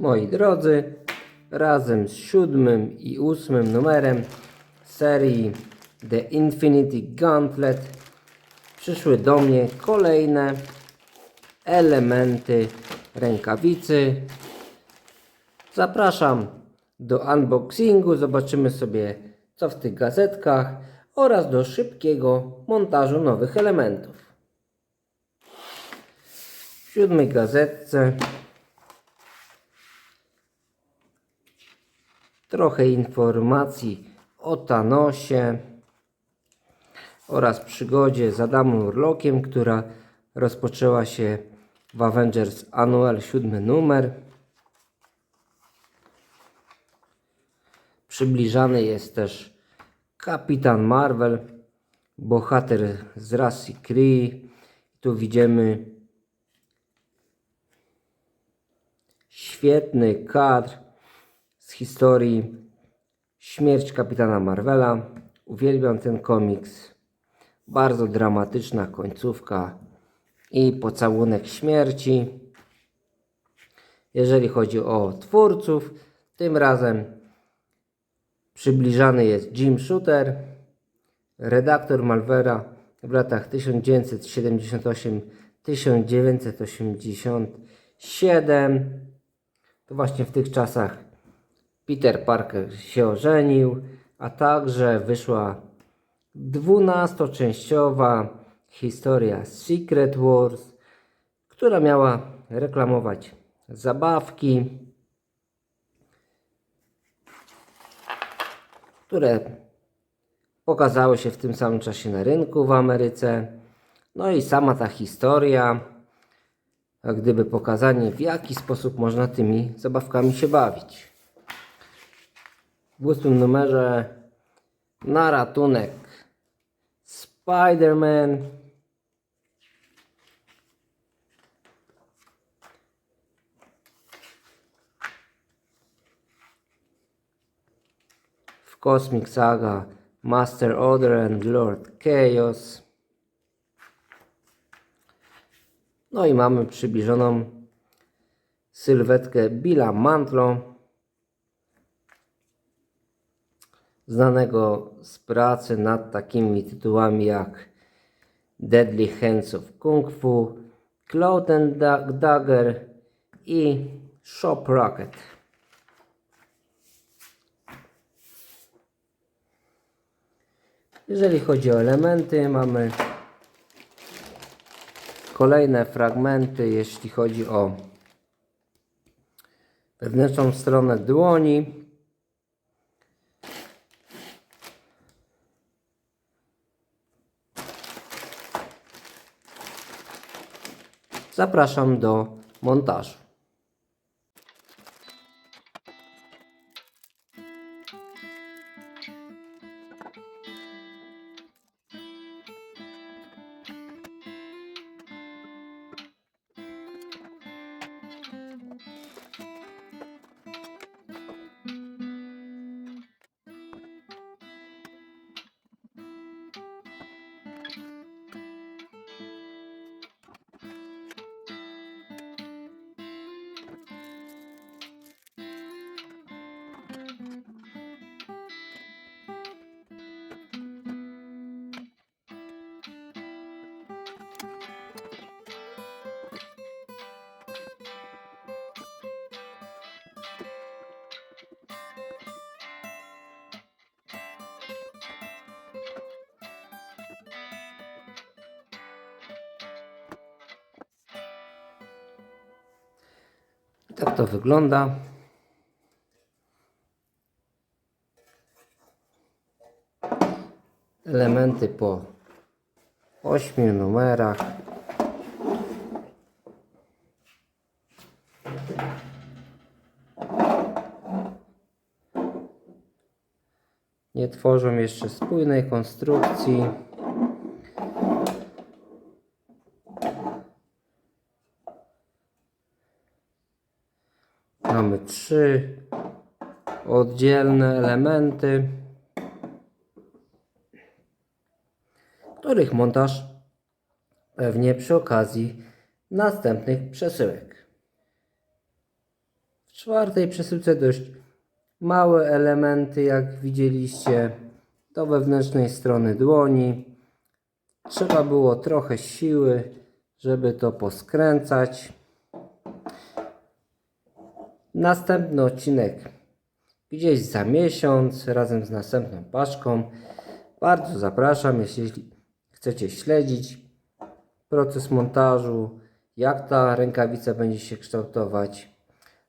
Moi drodzy, razem z siódmym i ósmym numerem serii The Infinity Gauntlet przyszły do mnie kolejne elementy rękawicy. Zapraszam do unboxingu, zobaczymy sobie co w tych gazetkach oraz do szybkiego montażu nowych elementów. W siódmej gazetce trochę informacji o Thanosie oraz przygodzie z Adamem Urlokiem, która rozpoczęła się w Avengers Annual 7 numer. Przybliżany jest też Kapitan Marvel, bohater z rasy Kree. Tu widzimy świetny kadr z historii Śmierć Kapitana Marvela. Uwielbiam ten komiks. Bardzo dramatyczna końcówka i pocałunek śmierci. Jeżeli chodzi o twórców, tym razem przybliżany jest Jim Shooter, redaktor Malvera w latach 1978-1987. To właśnie w tych czasach Peter Parker się ożenił, a także wyszła dwunastoczęściowa historia Secret Wars, która miała reklamować zabawki, które pokazały się w tym samym czasie na rynku w Ameryce. No i sama ta historia, jak gdyby pokazanie w jaki sposób można tymi zabawkami się bawić. W ósmym numerze na ratunek Spider-Man. W Cosmic Saga Master Order and Lord Chaos. No i mamy przybliżoną sylwetkę Billa Mantlo, znanego z pracy nad takimi tytułami jak Deadly Hands of Kung Fu, Cloud and Da- Dagger i Shop Rocket. Jeżeli chodzi o elementy, mamy kolejne fragmenty, jeśli chodzi o wewnętrzną stronę dłoni. Zapraszam do montażu. Tak to wygląda. Elementy po ośmiu numerach. Nie tworzą jeszcze spójnej konstrukcji. Mamy trzy oddzielne elementy, których montaż pewnie przy okazji następnych przesyłek. W czwartej przesyłce dość małe elementy, jak widzieliście, do wewnętrznej strony dłoni. Trzeba było trochę siły, żeby to poskręcać. Następny odcinek gdzieś za miesiąc razem z następną paczką. Bardzo zapraszam, jeśli chcecie śledzić proces montażu, jak ta rękawica będzie się kształtować.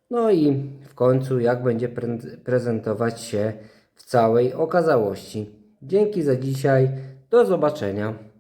No i w końcu jak będzie pre- prezentować się w całej okazałości. Dzięki za dzisiaj. Do zobaczenia.